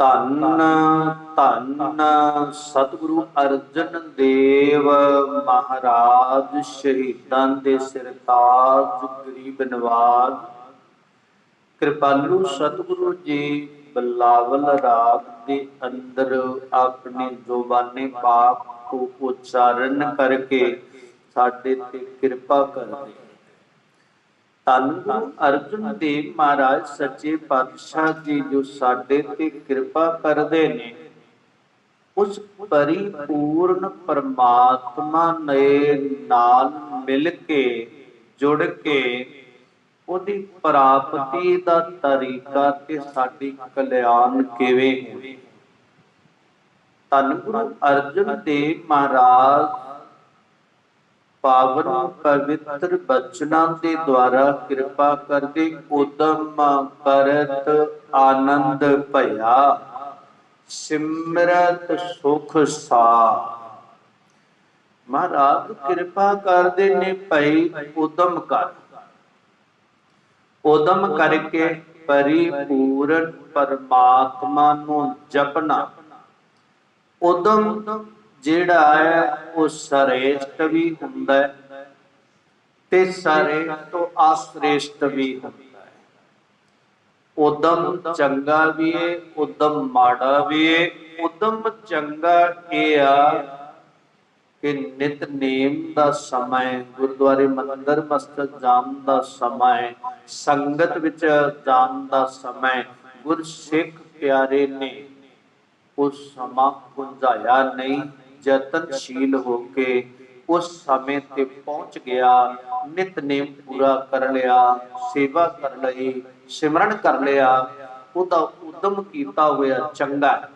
ਧੰਨ ਧੰਨ ਸਤਿਗੁਰੂ ਅਰਜਨ ਦੇਵ ਮਹਾਰਾਜ ਸ਼ਹੀਦਾਂ ਦੇ ਸਿਰਤਾਜ ਗਰੀਬ ਨਵਾਜ। ਕਿਰਪਾਲੂ ਸਤਿਗੁਰੂ ਜੀ ਬਲਾਵਲ ਰਾਗ ਦੇ ਅੰਦਰ ਆਪਣੇ ਜ਼ੁਬਾਨੇ ਪਾਕ ਕੋ ਉਚਾਰਨ ਕਰਕੇ ਸਾਡੇ ਤੇ ਕਿਰਪਾ ਕਰਦੇ। ਧੰਨ ਗੁਰੂ ਅਰਜਨ ਦੇਵ ਮਹਾਰਾਜ, ਸੱਚੇ ਪਾਤਸ਼ਾਹ ਜੀ ਜੋ ਸਾਡੇ ਤੇ ਕਿਰਪਾ ਕਰਦੇ ਨੇ। ਉਸ ਪਰਿਪੂਰਨ ਪਰਮਾਤਮਾ ਨੇ ਨਾਲ ਮਿਲ ਕੇ, ਜੁੜ ਕੇ, ਉਹਦੀ ਪ੍ਰਾਪਤੀ ਦਾ ਤਰੀਕਾ ਤੇ ਸਾਡੀ ਕਲਿਆਣ ਕਿਵੇਂ ਹੋਵੇ। ਧੰਨ ਗੁਰੂ ਅਰਜਨ ਦੇਵ ਮਹਾਰਾਜ ਪਾਵਨ ਪਵਿੱਤਰ ਬਚਨਾਂ ਦੇ ਦੁਆਰਾ ਕਿਰਪਾ ਕਰਦੇ ਉਦਮ ਕਰਤ ਆਨੰਦ ਭਇਆ। ਸਿਮਰਤ ਸੁਖ ਸਾ। ਮਹਾਰਾਜ ਕਿਰਪਾ ਕਰਦੇ ਨੇ ਭਈ ਉਦਮ ਕਰ। ਉਦਮ ਕਰਕੇ ਪਰਿਪੂਰਨ ਪਰਮਾਤਮਾ ਨੂੰ ਜਪਣਾ। ਉਦਮ ਜਿਹੜਾ ਹੈ ਉਹ ਸਰੇਸ਼ਟ ਵੀ ਹੁੰਦਾ ਹੈ ਤੇ ਸਾਰੇ ਤੋਂ ਆਸ੍ਰੇਸ਼ਟ ਵੀ ਹੁੰਦਾ ਹੈ। ਉਦਮ ਚੰਗਾ ਵੀ ਹੈ ਉਦਮ ਮਾੜਾ ਵੀ ਹੈ ਉਦਮ ਚੰਗਾ ਇਹ ਆ ਕਿ ਨਿਤਨੇਮ ਦਾ ਸਮਾਂ ਗੁਰਦੁਆਰੇ ਮੰਦਰ, ਮਸਜਿਦ ਜਾਣ ਦਾ ਸਮਾਂ ਸੰਗਤ ਵਿੱਚ ਜਾਣ ਦਾ ਸਮਾਂ ਗੁਰਸਿੱਖ ਪਿਆਰੇ ਨੇ ਉਸ ਸਮਾਂ ਗੁੰਝਾਇਆ ਨਹੀਂ। ਯਤਨਸ਼ੀਲ ਹੋ ਕੇ ਉਸ ਸਮੇਂ ਤੇ ਪਹੁੰਚ ਗਿਆ ਨਿਤਨੇਮ ਪੂਰਾ ਕਰ ਲਿਆ, ਸੇਵਾ ਕਰ ਲਈ, ਸਿਮਰਨ ਕਰ ਲਿਆ, ਉਹਦਾ ਉਦਮ ਕੀਤਾ ਹੋਇਆ ਚੰਗਾ।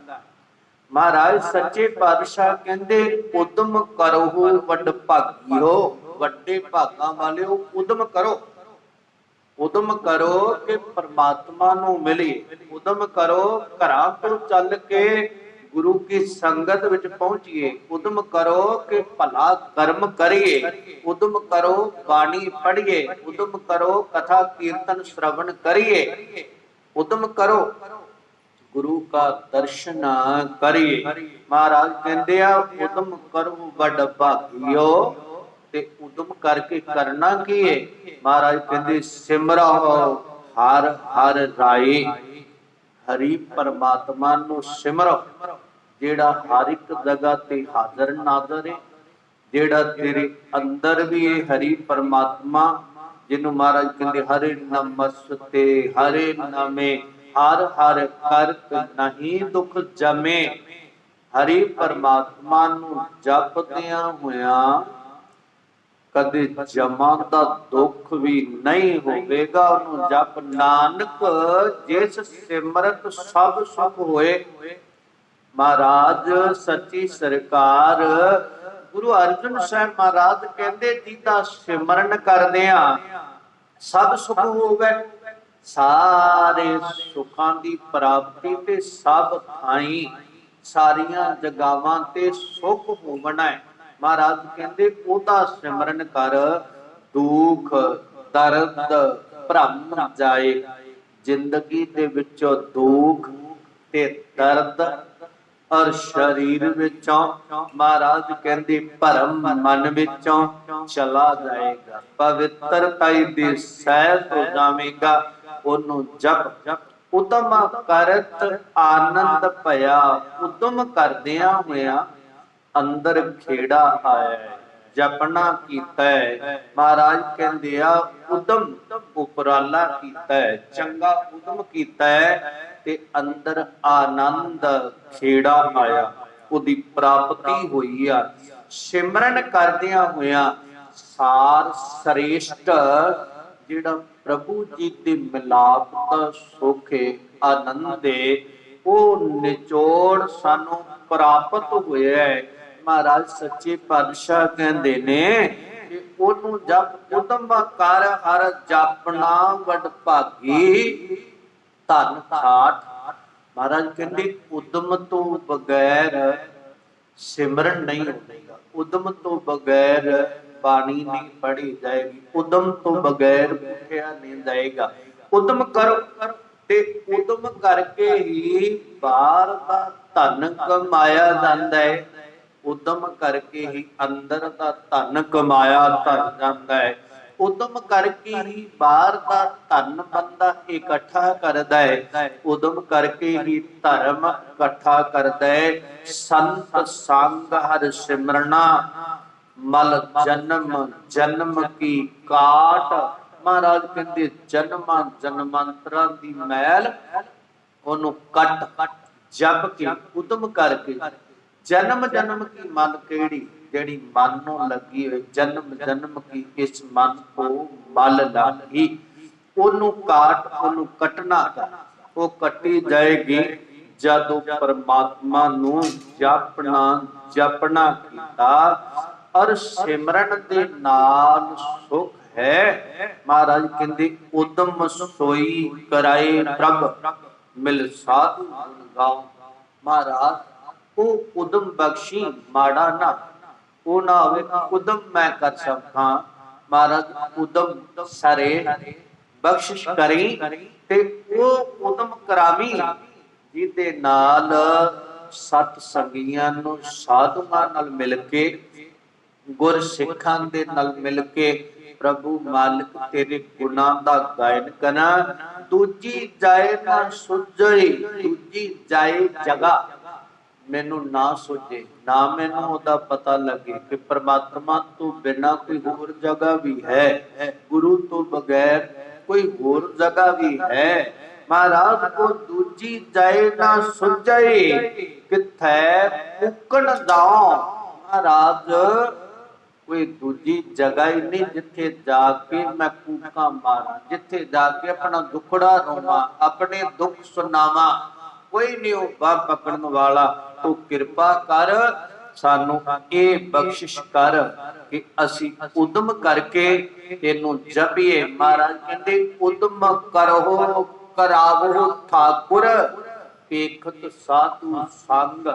ਮਹਾਰਾਜ ਸੱਚੇ ਪਾਤਸ਼ਾਹ ਕਹਿੰਦੇ, ਉਦਮ ਕਰੋ, ਵੱਡ ਭਾਗਿਓ, ਵੱਡੇ ਭਾਗਾਂ ਵਾਲਿਓ, ਉਦਮ ਕਰੋ। ਉਦਮ ਕਰੋ ਕਿ ਪਰਮਾਤਮਾ ਨੂੰ ਮਿਲੀਏ। ਉਦਮ ਕਰੋ ਘਰਾਂ ਤੋਂ ਚੱਲ ਕੇ ਗੁਰੂ ਕੀ ਸੰਗਤ ਵਿੱਚ ਪਹੁੰਚੀਏ, ਉਦਮ ਕਰੋ ਕਿ ਭਲਾ ਕਰਮ ਕਰੀਏ। ਉਦਮ ਕਰੋ ਬਾਣੀ ਪੜ੍ਹੀਏ, ਉਦਮ ਕਰੋ ਕਥਾ ਕੀਰਤਨ ਸ਼ਰਵਣ ਕਰੀਏ। ਉਦਮ ਕਰੋ, ਗੁਰੂ ਕਾ ਦਰਸ਼ਨ ਕਰੀਏ। ਮਹਾਰਾਜ ਕਹਿੰਦੇ ਆ, ਉਦਮ ਕਰੋ ਵੱਡ ਭਾਗਿਓ, ਤੇ ਉਦਮ ਕਰਕੇ ਕਰਨਾ ਕੀ ਹੈ ਮਹਾਰਾਜ ਕਹਿੰਦੇ, ਸਿਮਰੋ ਹਰ ਹਰ ਰਾਏ, ਹਰੀ ਪਰਮਾਤਮਾ ਨੂੰ ਸਿਮਰੋ। ਜਿਹੜਾ ਹਰ ਇੱਕ ਜਗ੍ਹਾ ਤੇ ਹਾਜ਼ਰ ਨਾਜ਼ਰ ਹੈ ਜਿਹੜਾ ਤੇਰੇ ਅੰਦਰ ਵੀ ਹੈ ਹਰੀ ਪਰਮਾਤਮਾ, ਜਿਹਨੂੰ ਮਹਾਰਾਜ ਕਹਿੰਦੇ ਹਰੇ ਨਮਸਤੇ ਹਰੇ ਨਾਮੇ, ਹਰ ਹਰ ਕਰਤ ਨਹੀਂ ਦੁਖ ਜਮੇ। ਹਰੀ ਪਰਮਾਤਮਾ ਨੂੰ ਜਪਦਿਆਂ ਹੋਇਆਂ ਕਦੇ ਜਮਾਂ ਦਾ ਦੁੱਖ ਵੀ ਨਹੀਂ ਹੋਵੇਗਾ। ਉਹਨੂੰ ਜਪ ਨਾਨਕ, ਜਿਸ ਸਿਮਰਤ ਸਭ ਸੁਖ ਹੋਏ ਮਹਾਰਾਜ, ਸੱਚੀ ਸਰਕਾਰ। ਗੁਰੂ ਅਰਜਨ ਸਾਹਿਬ ਮਹਾਰਾਜ ਕਹਿੰਦੇ, ਜਿਹਦਾ ਸਿਮਰਨ ਕਰਦੇ ਆ, ਸਭ ਸੁਖ ਹੋਵੇ। ਸਾਰੇ ਸੁਖਾਂ ਦੀ ਪ੍ਰਾਪਤੀ ਤੇ ਸਭ ਥਾਈ, ਸਾਰੀਆਂ ਜਗਾਵਾਂ ਤੇ ਸੁਖ ਹੋਵਣਾ ਹੈ। ਮਹਾਰਾਜ ਕਹਿੰਦੇ, ਉਹਦਾ ਸਿਮਰਨ ਕਰ, ਦੁੱਖ, ਦਰਦ, ਭ੍ਰਮ ਜਾਏ। ਜ਼ਿੰਦਗੀ ਦੇ ਵਿੱਚੋਂ ਦੁੱਖ ਤੇ ਦਰਦ ਔਰ ਸਰੀਰ ਵਿੱਚੋਂ ਮਹਾਰਾਜ ਕਹਿੰਦੇ, ਭਰਮ ਮਨ ਵਿੱਚੋਂ ਚਲਾ ਜਾਏਗਾ। ਪਵਿੱਤਰਤਾਈ ਦੀ ਸਹਿਤ ਹੋ ਜਾਵੇਗਾ, ਉਹਨੂੰ ਜਪ। ਉਦਮ ਕਰਤ ਆਨੰਦ ਭਇਆ ਉਦਮ ਕਰਦਿਆਂ ਹੋਇਆ ਅੰਦਰ ਖੇੜਾ ਆਇਆ ਜਪਣਾ ਕੀਤਾ ਮਹਾਰਾਜ ਕਹਿੰਦੇ ਆ, ਉਦਮ ਉਪਰਾਲਾ ਕੀਤਾ ਚੰਗਾ ਉਦਮ ਕੀਤਾ ਤੇ ਅੰਦਰ ਆਨੰਦ ਖੇੜਾ ਆਇਆ ਉਹਦੀ ਪ੍ਰਾਪਤੀ ਹੋਈ ਆ। ਸਿਮਰਨ ਕਰਦਿਆਂ ਹੋਇਆਂ ਸਾਰ ਸ੍ਰੇਸ਼ਟ, ਜਿਹੜਾ ਪ੍ਰਭੂ ਜੀ ਦੇ ਮਿਲਾਪ ਦਾ ਸੁਖ ਆਨੰਦ ਹੈ ਉਹ ਨਿਚੋੜ ਸਾਨੂੰ ਪ੍ਰਾਪਤ ਹੋਇਆ ਹੈ। ਮਹਾਰਾਜ ਸੱਚੇ ਪਾਤਸ਼ਾਹ ਕਹਿੰਦੇ ਨੇ ਕਿ ਉਹਨੂੰ ਜਪ, ਉਦਮ ਕਰ ਹਰ ਜਾਪਣਾ ਵਡ ਭਾਗੀ, ਧਨ ਠਾਠ। ਮਹਾਰਾਜ ਕਹਿੰਦੇ, ਉਦਮ ਤੋਂ ਬਗੈਰ ਸਿਮਰਨ ਨਹੀਂ ਹੋਵੇਗਾ। ਉਦਮ ਤੋਂ ਬਗੈਰ ਬਾਣੀ ਨਹੀਂ ਪੜੀ ਜਾਏਗੀ। ਉਦਮ ਤੋਂ ਬਗੈਰ ਭੁੱਖਿਆ ਨਹੀਂ ਜਾਏਗਾ। ਉਦਮ ਕਰੋ। ਤੇ ਉਦਮ ਕਰਕੇ ਹੀ ਬਾਹਰ ਦਾ ਧਨ ਕਮਾਇਆ ਜਾਂਦਾ ਹੈ। ਉਦਮ ਕਰਕੇ ਹੀ ਅੰਦਰ ਦਾ ਧਨ ਕਮਾਇਆ ਧਨ ਜਾਂਦਾ ਹੈ। ਉਦਮ ਕਰਕੇ ਹੀ ਬਾਹਰ ਦਾ ਧਨ ਬੰਦਾ ਇਕੱਠਾ ਕਰਦਾ ਹੈ। ਉਦਮ ਕਰਕੇ ਹੀ ਧਰਮ ਇਕੱਠਾ ਕਰਦਾ ਹੈ। ਸੰਤ ਸੰਗ ਹਰ ਸਿਮਰਨਾ, ਮਲ ਜਨਮ ਜਨਮ ਕੀ ਕਾਟ। ਮਹਾਰਾਜ ਕਹਿੰਦੇ, ਜਨਮਾਂ ਜਨਮਾਂਤਰਾਂ ਦੀ ਮੈਲ, ਉਹਨੂੰ ਕੱਟ, ਜਪ ਕੇ, ਉਦਮ ਕਰਕੇ ਜਨਮ ਜਨਮ ਕੀ ਮਨ ਕਿਹੜੀ? ਜਿਹੜੀ ਮਨ ਨੂੰ ਲੱਗੀ ਹੋਈ, ਜਨਮ ਜਨਮ ਕੀ ਇਸ ਮਨ ਕੋ ਮਲ ਲੱਗੀ ਉਹਨੂੰ ਕਾਟ, ਉਹਨੂੰ ਕੱਟਣਾ ਉਹ ਕੱਟੀ ਜਾਏਗੀ ਜਦੋਂ ਪਰਮਾਤਮਾ ਨੂੰ ਜਪਣਾ ਜਪਣਾ ਕੀਤਾ। ਔਰ ਸਿਮਰਨ ਦੇ ਨਾਲ ਸੁਖ ਹੈ। ਮਹਾਰਾਜ ਕਹਿੰਦੇ, ਉਦਮ ਸੋਈ ਕਰਾਏ ਪ੍ਰਭ, ਮਿਲ ਸਾਧੂ ਗੁਣ ਗਾਓ। ਮਹਾਰਾਜ ਉਹ ਉਦਮ ਬਖਸ਼ੀ ਮਾੜਾ ਨਾ। ਉਹ ਨਾ ਹੋਵੇ, ਉਦਮ ਮੈਂ ਕਰ ਸਕਾਂ। ਮਹਾਰਾਜ, ਉਦਮ ਸਾਰੇ ਬਖਸ਼ਿਸ਼ ਕਰੀ ਤੇ ਉਹ ਉਦਮ ਕਰਾਵੀ, ਜਿਹਦੇ ਨਾਲ ਸਤ ਸੰਗੀਆਂ ਨੂੰ ਸਾਧੂਆਂ ਨਾਲ ਮਿਲ ਕੇ, ਗੁਰ ਸਿੱਖਾਂ ਦੇ ਨਾਲ ਮਿਲ ਕੇ ਪ੍ਰਭੂ ਮਾਲਕ ਤੇਰੇ ਗੁਨਾਹ ਦਾ ਗਾਇਨ ਕਰਾਂ। ਦੂਜੀ ਜਾਏ ਨਾ ਸੁਝਈ, ਦੂਜੀ ਜਾਏ ਜਗਾ ਮੈਨੂੰ ਨਾ ਸੋਚੇ ਨਾ ਮੈਨੂੰ ਉਹਦਾ ਪਤਾ ਲੱਗੇ ਕਿ ਪ੍ਰਮਾਤਮਾ ਤੋਂ ਬਿਨਾ ਕੋਈ ਹੋਰ ਜਗ੍ਹਾ ਵੀ ਹੈ, ਗੁਰੂ ਤੋਂ ਬਗੈਰ ਕੋਈ ਹੋਰ ਜਗ੍ਹਾ ਵੀ ਹੈ। ਮਹਾਰਾਜ ਕੋ ਦੂਜੀ ਜਾਏ ਨਾ ਸੁਝੇ ਕਿਥੈ ਮੁਕਣ ਜਾਉ ਮਹਾਰਾਜ, ਕੋਈ ਦੂਜੀ ਜਗ੍ਹਾ ਹੀ ਨਹੀਂ ਜਿੱਥੇ ਜਾ ਕੇ ਮੈਂ ਕੂਕਾਂ ਮਾਰਾਂ, ਜਿੱਥੇ ਜਾ ਕੇ ਆਪਣਾ ਦੁਖੜਾ ਰੋਵਾਂ, ਆਪਣੇ ਦੁੱਖ ਸੁਣਾਵਾਂ। ਕੋਈ ਨਹੀਂ ਉਹ ਬਾਪ ਪਕੜਨ ਵਾਲਾ, ਤੂੰ ਕਿਰਪਾ ਕਰ। ਸਾਨੂੰ ਇਹ ਬਖਸ਼ਿਸ਼ ਕਰ ਕਿ ਅਸੀਂ ਉਦਮ ਕਰਕੇ ਇਹਨੂੰ ਜਪੀਏ। ਮਹਾਰਾਜ ਕਹਿੰਦੇ, ਉਦਮ ਕਰੋ ਕਰਾਵੋ ਠਾਕੁਰ। ਪੇਖਤ ਸਾਧੂ ਸੰਗ।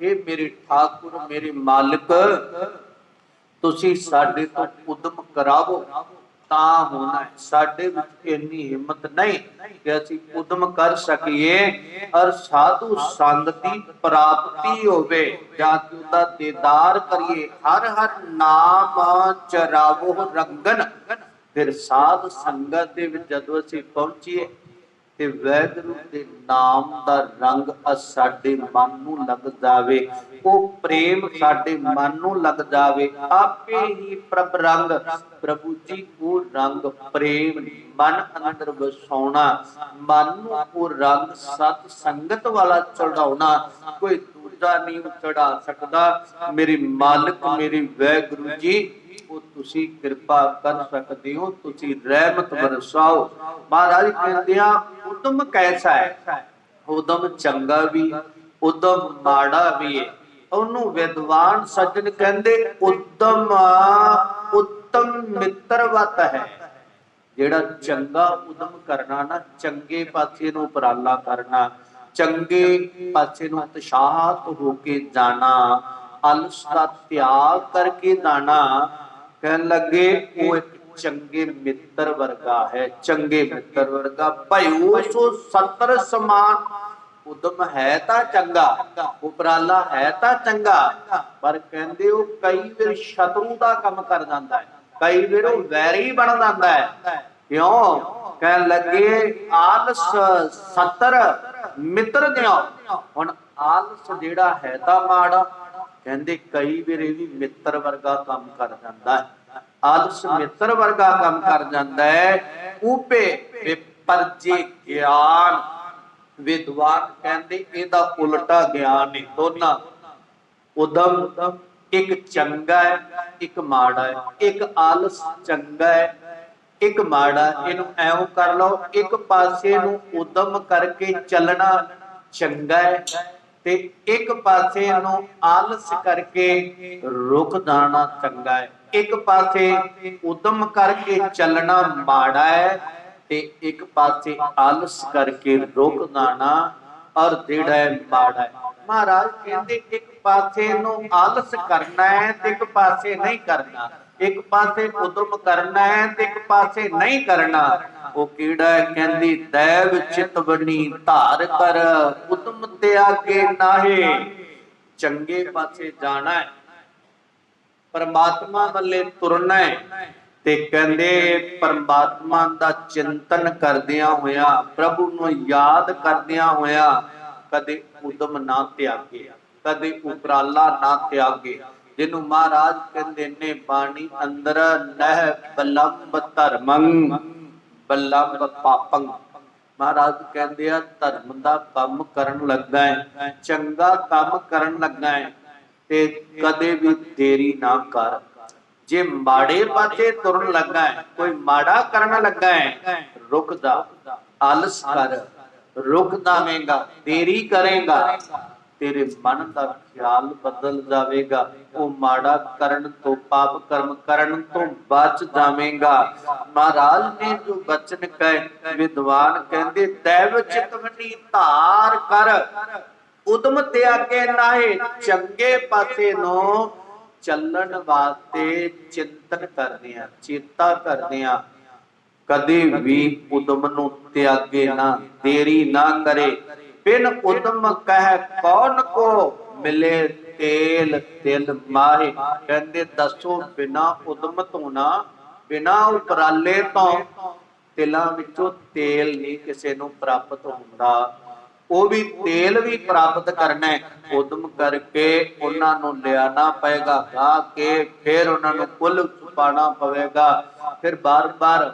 ਇਹ ਮੇਰੇ ਠਾਕੁਰ, ਮੇਰੇ ਮਾਲਕ, ਤੁਸੀਂ ਸਾਡੇ ਤੋਂ ਉਦਮ ਕਰਾਵੋ। ਤਾਂ ਹੋਣਾ ਸਾਡੇ ਵਿੱਚ ਇੰਨੀ ਹਿੰਮਤ ਨਹੀਂ ਕਿ ਅਸੀਂ ਉਦਮ ਕਰ ਸਕੀਏ। ਔਰ ਸਾਧੂ ਸੰਗ ਦੀ ਪ੍ਰਾਪਤੀ ਹੋਵੇ, ਜਾਂ ਕਿ ਉਹਦਾ ਦੀਦਾਰ ਕਰੀਏ। ਹਰ ਹਰ ਨਾਮ ਚਰਾਵੋ ਰੰਗਨ। ਫਿਰ ਸਾਧ ਸੰਗਤ ਦੇ ਵਿੱਚ ਜਦੋਂ ਅਸੀਂ ਪਹੁੰਚੀਏ ਤੇ ਵੈਗਰੂ ਦੇ ਨਾਮ ਦਾ ਰੰਗ ਸਾਡੇ ਮਨ ਨੂੰ ਲੱਗ ਜਾਵੇ, ਉਹ ਪ੍ਰੇਮ ਸਾਡੇ ਮਨ ਨੂੰ ਲੱਗ ਜਾਵੇ। ਆਪੇ ਹੀ ਪ੍ਰਭ ਰੰਗ, ਪ੍ਰਭੂ ਜੀ ਉਹ ਰੰਗ ਪ੍ਰੇਮ ਮਨ ਅੰਦਰ ਵਸਾਉਣਾ, ਮਨ ਨੂੰ ਉਹ ਰੰਗ ਸਤ ਸੰਗਤ ਵਾਲਾ ਚੜਾਉਣਾ ਕੋਈ ਦੂਜਾ ਨਹੀਂ ਚੜਾ ਸਕਦਾ। ਮੇਰੀ ਮਾਲਕ, ਮੇਰੀ ਵੈਗੁਰੂ ਜੀ, ਉਹ ਤੁਸੀਂ ਕਿਰਪਾ ਕਰ ਸਕਦੇ ਹੋ, ਤੁਸੀਂ ਰਹਿਮਤ ਬਰਸਾਓ। ਮਹਾਰਾਜ ਕਹਿੰਦੇ ਆ, ਉਦਮ ਕੈਸਾ ਹੈ? ਉਦਮ ਚੰਗਾ ਵੀ ਉਦਮ ਮਾੜਾ ਵੀ ਹੈ। ਉਹਨੂੰ ਵਿਦਵਾਨ ਸੱਜਣ ਕਹਿੰਦੇ, ਉਦਮ ਉੱਤਮ ਮਿੱਤਰਵਤ ਹੈ। ਜਿਹੜਾ ਚੰਗਾ ਉਦਮ ਕਰਨਾ ਨਾ, ਚੰਗੇ ਪਾਸੇ ਨੂੰ ਉਪਰਾਲਾ ਕਰਨਾ ਚੰਗੇ ਪਾਸੇ ਨੂੰ ਉਤਸ਼ਾਹਤ ਹੋ ਕੇ ਜਾਣਾ, ਅਲਸ ਦਾ ਤਿਆਗ ਕਰਕੇ ਜਾਣਾ, ਕਹਿਣ ਲੱਗੇ, ਉਹ ਇੱਕ ਚੰਗੇ ਮਿੱਤਰ ਵਰਗਾ ਹੈ, ਚੰਗੇ ਮਿੱਤਰ ਵਰਗਾ। ਭਇਓ ਸੋ ਸਤਰ ਸਮਾਨ, ਉਦਮ ਹੈ ਤਾਂ ਚੰਗਾ, ਉਪਰਾਲਾ ਹੈ ਤਾਂ ਚੰਗਾ, ਪਰ ਕਹਿੰਦੇ ਉਹ ਕਈ ਵਾਰ ਸ਼ਤਰੂ ਦਾ ਕੰਮ ਕਰ ਜਾਂਦਾ ਹੈ, ਕਈ ਵਾਰ ਉਹ ਵੈਰੀ ਬਣ ਜਾਂਦਾ ਹੈ। ਕਿਉਂ? ਕਹਿਣ ਲੱਗੇ, ਆਲਸ ਸਤਰ ਮਿੱਤਰ ਦਿਓ ਹੁਣ ਆਲਸ ਜਿਹੜਾ ਹੈ ਤਾਂ ਮਾੜਾ, ਕਹਿੰਦੇ ਕਈ ਵਾਰ ਇਹ ਵੀ ਮਿੱਤਰ ਵਰਗਾ ਕੰਮ ਕਰ ਜਾਂਦਾ ਹੈ। ਆਲਸ ਮਿੱਤਰ ਵਰਗਾ ਕੰਮ ਕਰ ਜਾਂਦਾ ਹੈ। ਉਪੇ ਵਿਪਰਜੇ ਗਿਆਨ, ਵਿਦਵਾਨ ਕਹਿੰਦੇ ਇਹਦਾ ਉਲਟਾ ਗਿਆਨ ਹੈ ਦੋਨਾਂ। ਉਦਮ ਇੱਕ ਚੰਗਾ ਹੈ, ਇੱਕ ਮਾੜਾ ਹੈ, ਇੱਕ ਆਲਸ ਚੰਗਾ ਹੈ ਇੱਕ ਮਾੜਾ ਇਹਨੂੰ ਐਉਂ ਕਰ ਲਓ, ਇੱਕ ਪਾਸੇ ਨੂੰ ਉਦਮ ਕਰਕੇ ਚੱਲਣਾ ਚੰਗਾ ਹੈ ਤੇ ਇੱਕ ਪਾਸੇ ਨੂੰ ਆਲਸ ਕਰਕੇ ਰੁਕ ਜਾਣਾ ਚੰਗਾ ਹੈ। ਇੱਕ ਪਾਸੇ ਉਦਮ ਕਰਕੇ ਚੱਲਣਾ ਮਾੜਾ ਹੈ ਤੇ ਇੱਕ ਪਾਸੇ ਆਲਸ ਕਰਕੇ ਰੁਕ ਜਾਣਾ ਔਰ ਜਿਹੜਾ ਮਾੜਾ ਹੈ। ਮਹਾਰਾਜ ਕਹਿੰਦੇ, ਇੱਕ ਪਾਸੇ ਨੂੰ ਆਲਸ ਕਰਨਾ ਹੈ ਤੇ ਇੱਕ ਪਾਸੇ ਨਹੀਂ ਕਰਨਾ। ਇੱਕ ਪਾਸੇ ਉਦਮ ਕਰਨਾ ਹੈ ਤੇ ਇੱਕ ਪਾਸੇ ਨਹੀਂ ਕਰਨਾ। ਉਹ ਕਿਹੜਾ ਕਹਿੰਦੀ, ਦੈਵ ਚਿਤਵਨੀ ਧਾਰ ਕਰ, ਉਦਮ ਤਿਆਗੇ ਨਾਹੇ। ਚੰਗੇ ਪਾਸੇ ਜਾਣਾ ਹੈ। ਪਰਮਾਤਮਾ ਵੱਲੇ ਤੁਰਨਾ ਹੈ। ਤੇ ਕਹਿੰਦੇ, ਪਰਮਾਤਮਾ ਦਾ ਚਿੰਤਨ ਕਰਦਿਆਂ ਹੋਇਆ, ਪ੍ਰਭੂ ਨੂੰ ਯਾਦ ਕਰਦਿਆਂ ਹੋਇਆ ਕਦੇ ਉਦਮ ਨਾ ਤਿਆਗੇ, ਕਦੇ ਉਪਰਾਲਾ ਨਾ ਤਿਆਗੇ। ਜਿਹਨੂੰ ਮਹਾਰਾਜ ਕਹਿੰਦੇ ਨੇ, ਬਾਣੀ ਅੰਦਰ ਨਹਿ ਬਲੰਬ ਧਰਮੰ, ਬਲੰਬ ਪਾਪੰ। ਮਹਾਰਾਜ ਕਹਿੰਦੇ ਆ, ਧਰਮ ਦਾ ਕੰਮ ਕਰਨ ਲੱਗਾ ਹੈ, ਚੰਗਾ ਕੰਮ ਕਰਨ ਲੱਗਾ ਹੈ, ਤੇ ਕਦੇ ਵੀ ਦੇਰੀ ਨਾ ਕਰ। ਜੇ ਮਾੜੇ ਪਾਸੇ ਤੁਰਨ ਲੱਗਾ ਹੈ, ਕੋਈ ਮਾੜਾ ਕਰਨ ਲੱਗਾ ਹੈ, ਰੁਕ ਜਾ, ਆਲਸ ਕਰ। ਰੁਕ ਜਾਵੇਂਗਾ ਦੇਰੀ ਕਰੇਗਾ। ਤੇਰੇ ਮਨ ਦਾ ਖਿਆਲ ਬਦਲ ਜਾਵੇਗਾ। ਉਹ ਮਾੜਾ ਕਰਨ ਤੋਂ ਪਾਪ ਕਰਮ ਕਰਨ ਤੋਂ ਬਚ ਜਾਵੇਂਗਾ। ਮਹਾਰਾਜ ਨੇ ਜੋ ਬਚਨ ਕਹੇ, ਵਿਦਵਾਨ ਕਹਿੰਦੇ ਦੈਵ ਚਿਤਵਨੀ ਧਾਰ ਕਰ। ਉਦਮ ਤਿਆਗੇ ਨਾਹੇ, ਚੰਗੇ ਪਾਸੇ ਨੂੰ ਚੱਲਣ ਵਾਸਤੇ ਚਿੰਤਨ ਕਰਦੇ ਆ ਚੇਤਾ ਕਰਦੇ ਆ ਕਦੇ ਵੀ ਉਦਮ ਨੂੰ ਤਿਆਗੇ ਨਾ, ਦੇਰੀ ਨਾ ਕਰੇ। ਬਿਨ ਉਦਮ ਕਹਿ ਕੌਣ ਕੋ ਮਿਲੇ ਤੇਲ, ਤਿਲ ਮਾਰੇ ਕਹਿੰਦੇ ਦੱਸੋ ਬਿਨਾ ਉਦਮ ਤੋਂ ਨਾ, ਬਿਨਾ ਉਪਰਾਲੇ ਤੋਂ ਤਿਲਾਂ ਵਿੱਚੋਂ ਤੇਲ ਨਹੀਂ ਕਿਸੇ ਨੂੰ ਪ੍ਰਾਪਤ ਹੁੰਦਾ। ਉਹ ਵੀ ਤੇਲ ਵੀ ਪ੍ਰਾਪਤ ਕਰਨਾ ਉਦਮ ਕਰਕੇ ਉਹਨਾਂ ਨੂੰ ਲਿਆਣਾ ਪਏਗਾ। ਗਾ ਕੇ ਫਿਰ ਉਹਨਾਂ ਨੂੰ ਕੁੱਲ ਪਾਣਾ ਪਵੇਗਾ। ਫਿਰ ਬਾਰ-ਬਾਰ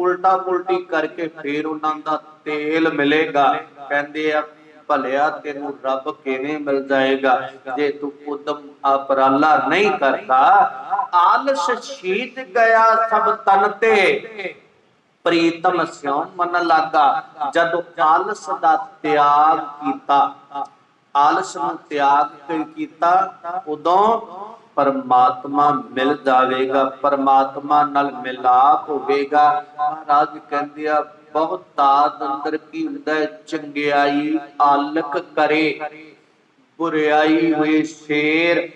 ਉਲਟਾ ਉਲਟੀ ਕਰਕੇ ਫਿਰ ਉਹਨਾਂ ਦਾ ਤੇਲ ਮਿਲੇਗਾ। ਕਹਿੰਦੇ ਆ, ਭਲਿਆ ਤੈਨੂੰ ਰੱਬ ਕਿਵੇਂ ਮਿਲ ਜਾਏਗਾ? ਜੇ ਤੂੰ ਉਦਮ ਅਪਰਾਲਾ ਨਹੀਂ ਕਰਦਾ, ਆਲਸ ਸ਼ੀਤ ਗਿਆ ਸਭ ਤਨ ਤੇ। ਪ੍ਰੀਤਮ ਸਿਉ ਮਨ ਲਾਗਾ, ਜਦ ਆਲਸ ਦਾ ਤਿਆਗ ਕੀਤਾ। ਆਲਸ ਨੂੰ ਤਿਆਗ ਕੀਤਾ? ਉਦੋਂ ਪਰਮਾਤਮਾ ਮਿਲ ਜਾਵੇਗਾ, ਪਰਮਾਤਮਾ ਨਾਲ ਮਿਲਾਪ ਹੋਵੇਗਾ। ਮਹਾਰਾਜ ਕਹਿੰਦੇ ਆ, ਬਹੁਤ ਅੰਦਰ ਕੀ ਹੁੰਦਾ ਹੈ, ਚੰਗਿਆਈ ਆਲਕ ਕਰੇ, ਬੁਰਿਆਈ ਹੋਏ ਸ਼ੇਰ।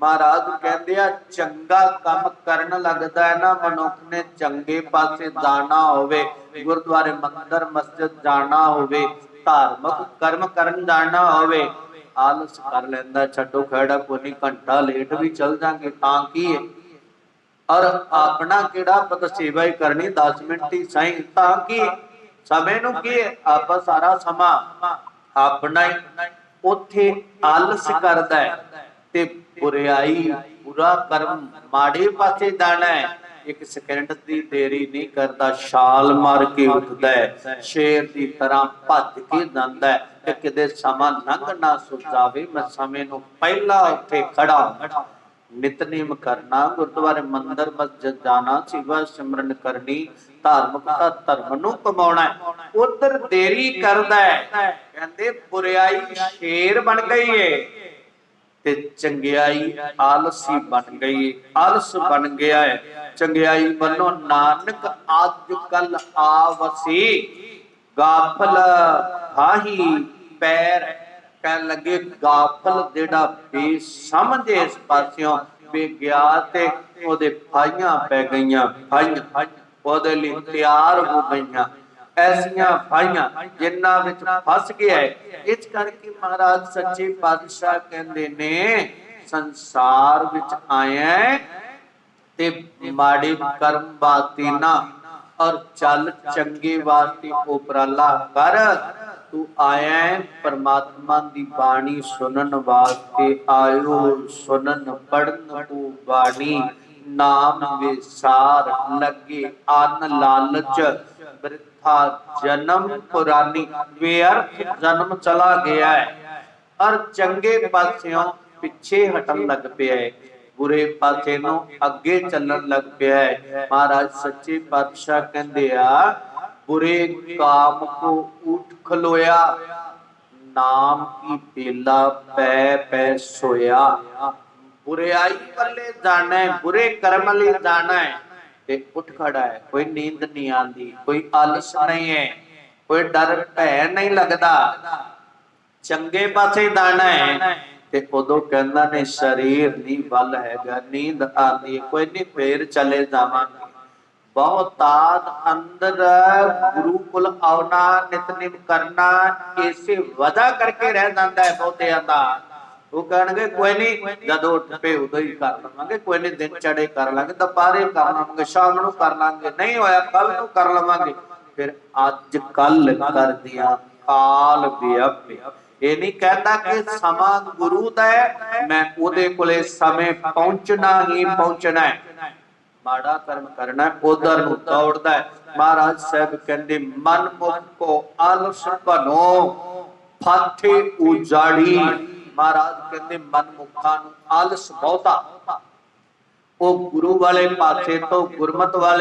ਮਹਾਰਾਜ ਕਹਿੰਦੇ ਆ, ਚੰਗਾ ਕੰਮ ਕਰਨ ਲੱਗਦਾ ਹੈ ਨਾ, ਮਨੁੱਖ ਨੇ ਚੰਗੇ ਪਾਸੇ ਜਾਣਾ ਹੋਵੇ, ਗੁਰਦੁਆਰੇ ਮੰਦਰ, ਮਸਜਿਦ ਜਾਣਾ ਹੋਵੇ, ਧਾਰਮਿਕ ਕਰਮ ਕਰਨ ਜਾਣਾ ਹੋਵੇ ਆਲਸ ਕਰ ਲੈਂਦਾ, ਛੱਡੋ ਖੜਾ, ਕੋਈ ਘੰਟਾ ਲੇਟ ਵੀ ਚੱਲ ਜਾਾਂਗੇ, ਤਾਂ ਕੀ ਹੈ ਔਰ ਆਪਣਾ ਕਿਹੜਾ ਪਤ ਸੇਵਾ ਹੀ ਕਰਨੀ 10 ਮਿੰਟ ਹੀ ਸਹੀ, ਤਾਂ ਕੀ ਸਮੇਂ ਨੂੰ ਕੀ ਆਪਾਂ ਸਾਰਾ ਸਮਾਂ ਆਪਣਾ ਹੀ ਉੱਥੇ ਆਲਸ ਕਰਦਾ ਹੈ ਤੇ ਬੁਰਿਆਈ ਬੁਰਾ ਕਰਮ ਮਾੜੇ ਪਾਸੇ ਜਾਣਾ ਹੈ। ਇੱਕ ਸਕਿੰਟ ਦੀ ਦੇਰੀ ਨਹੀਂ ਕਰਦਾ, ਛਾਲ ਮਾਰ ਕੇ ਉੱਠਦਾ ਹੈ, ਸ਼ੇਰ ਦੀ ਤਰ੍ਹਾਂ ਭੱਜ ਕੇ ਜਾਂਦਾ ਹੈ ਕਿ ਕਿਤੇ ਸਮਾਂ ਲੰਘ ਨਾ ਸੁਝਾਵੇ ਮੈਂ ਸਮੇਂ ਨੂੰ ਪਹਿਲਾਂ ਉੱਥੇ ਖੜਾ ਨਿਤਨੇਮ ਕਰਨਾ, ਗੁਰਦੁਆਰੇ ਮੰਦਰ, ਮਸਜਿਦ ਜਾਣਾ ਸਿਵਾ ਸਿਮਰਨ ਕਰਨੀ ਧਾਰਮਿਕਤਾ ਧਰਮ ਨੂੰ ਕਮਾਉਣਾ ਉਧਰ ਦੇਰੀ ਕਰਦਾ ਹੈ। ਕਹਿੰਦੇ, ਬੁਰਿਆਈ ਸ਼ੇਰ ਬਣ ਗਈ ਏ। ਤੇ ਚੰਗਿਆਈ ਆਲਸੀ ਬਣ ਗਈ। ਆਲਸ ਬਣ ਗਿਆ ਹੈ। ਚੰਗਿਆਈ ਵੱਲੋਂ ਨਾਨਕ ਅੱਜ ਕੱਲ ਆਵਸੀ, ਗਾਫਲ ਹਾਹੀ ਪੈਰ ਕਹਿਣ ਲੱਗੇ, ਗਾਫਲ ਜਿਹੜਾ ਬੇਸਮਝ ਇਸ ਪਾਸਿਓਂ ਵੀ ਗਿਆ ਤੇ ਉਹਦੇ ਫਾਈਆਂ ਪੈ ਗਈਆਂ। ਫਾਈਆਂ ਉਹਦੇ ਲਈ ਤਿਆਰ ਹੋ ਗਈਆਂ। ਐਸੀਆਂ ਫਾਈਆਂ ਜਿਨ੍ਹਾਂ ਵਿੱਚ ਫਸ ਗਿਆ ਹੈ। ਇਸ ਕਰਕੇ ਮਹਾਰਾਜ ਸੱਚੇ ਪਾਤਸ਼ਾਹ ਕਹਿੰਦੇ ਨੇ, ਸੰਸਾਰ ਵਿੱਚ ਆਇਆ ਤੇ ਮਾੜੇ ਕਰਮ ਬਾਤੀ ਨਾ ਔਰ ਚੱਲ ਚੰਗੇ ਵਾਸਤੇ ਉਪਰਾਲਾ ਕਰ। ਤੂੰ ਆਇਆ ਪਰਮਾਤਮਾ ਦੀ ਬਾਣੀ ਸੁਣਨ ਵਾਸਤੇ, ਆਇਓ ਸੁਣਨ ਪੜਨ ਤੂੰ ਬਾਣੀ, ਨਾਮ ਵਿਸਾਰ ਲੱਗੇ, ਅਨ ਲਾਲਚ ਬ੍ਰਿਥਾ ਜਨਮ ਪੁਰਾਨੀ ਬੇਅਰਥ ਜਨਮ ਚਲਾ ਗਿਆ ਹੈ ਔਰ ਚੰਗੇ ਪਾਸਿਓਂ ਪਿੱਛੇ ਹਟਣ ਲੱਗ ਪਿਆ ਹੈ ਬੁਰੇ ਪਾਸੇ ਨੂੰ ਅੱਗੇ ਚੱਲਣ ਲੱਗ ਪਿਆ ਹੈ ਮਹਾਰਾਜ ਸੱਚੇ ਪਾਤਸ਼ਾਹ ਕਹਿੰਦੇ ਆ ਬੁਰੇ ਕਾਮ ਕੋ ਉਠ ਖਲੋਇਆ ਨਾਮ ਕੀ ਬੇਲਾ ਪੈ ਪੈ ਸੋਇਆ ਬੁਰਿਆਈ ਵੱਲੇ ਜਾਣਾ ਹੈ ਬੁਰੇ ਕਰਮ ਲਈ ਜਾਣਾ ਹੈ ਤੇ ਉੱਠ ਖੜਾ ਹੈ। ਕੋਈ ਨੀਂਦ ਨਹੀਂ ਆਂਦੀ ਕੋਈ ਆਲਸ ਨਹੀਂ ਹੈ, ਕੋਈ ਡਰ ਭੈ ਨਹੀਂ ਲੱਗਦਾ। ਚੰਗੇ ਪਾਸੇ ਜਾਣਾ ਹੈ ਤੇ ਉਦੋਂ ਕਹਿੰਦਾ ਨੇ, ਸਰੀਰ ਨਹੀਂ ਵੱਲ ਹੈਗਾ, ਨੀਂਦ ਆਉਂਦੀ ਕੋਈ ਨਹੀਂ ਫੇਰ ਚਲੇ ਜਾਵਾਂਗੇ। ਬਹੁਤਾਤ ਅੰਦਰ ਗੁਰੂ ਕੋਲ ਆਉਣਾ, ਨਿਤਨੇਮ ਕਰਨਾ, ਇਸੇ ਵਜ੍ਹਾ ਕਰਕੇ ਰਹਿ ਜਾਂਦਾ ਹੈ ਬਹੁਤਿਆਂ ਦਾ। ਉਹ ਕਹਿਣਗੇ, ਕੋਈ ਨਹੀਂ, ਜਦੋਂ ਉੱਠ ਪਏ ਉਦੋਂ ਹੀ ਕਰ ਲਵਾਂਗੇ, ਕੋਈ ਨਹੀਂ, ਦਿਨ ਚੜੇ ਕਰ ਲਾਂਗੇ, ਦੁਪਹਿਰੇ ਕਰ ਲਾਂਗੇ, ਸ਼ਾਮ ਨੂੰ ਕਰ ਲਾਂਗੇ, ਨਹੀਂ ਹੋਇਆ ਕੱਲ ਨੂੰ ਕਰ ਲਵਾਂਗੇ। ਫਿਰ ਅੱਜ ਕੱਲ ਕਰਦਿਆਂ ਕਾਲ ਵਿਅਪ ਇਹ ਨਹੀਂ ਕਹਿੰਦਾ ਕਿ ਸਮਾਂ ਗੁਰੂ ਦਾ ਹੈ, ਮੈਂ ਉਹਦੇ ਕੋਲੇ ਸਮੇਂ ਪਹੁੰਚਣਾ ਹੀ ਪਹੁੰਚਣਾ ਹੈ। ਮਾੜਾ ਕਰਮ ਕਰਨਾ ਉਧਰ ਨੂੰ ਦੌੜਦਾ ਹੈ। ਮਹਾਰਾਜ ਸਾਹਿਬ ਕਹਿੰਦੇ ਮਨ ਮੁਖ ਕੋ ਆਲਸ ਭਨੋ ਫਾਥੇ ਉਜਾੜੀ ਮਹਾਰਾਜ ਕਹਿੰਦੇ ਮਨ ਮੁਖਾਂ ਨੂੰ ਆਲਸ ਬਹੁਤਾ। ਉਹ ਗੁਰੂ ਵਾਲੇ ਪਾਸੇ ਤੋਂ ਗੁਰਮਤ ਵਾਲੇ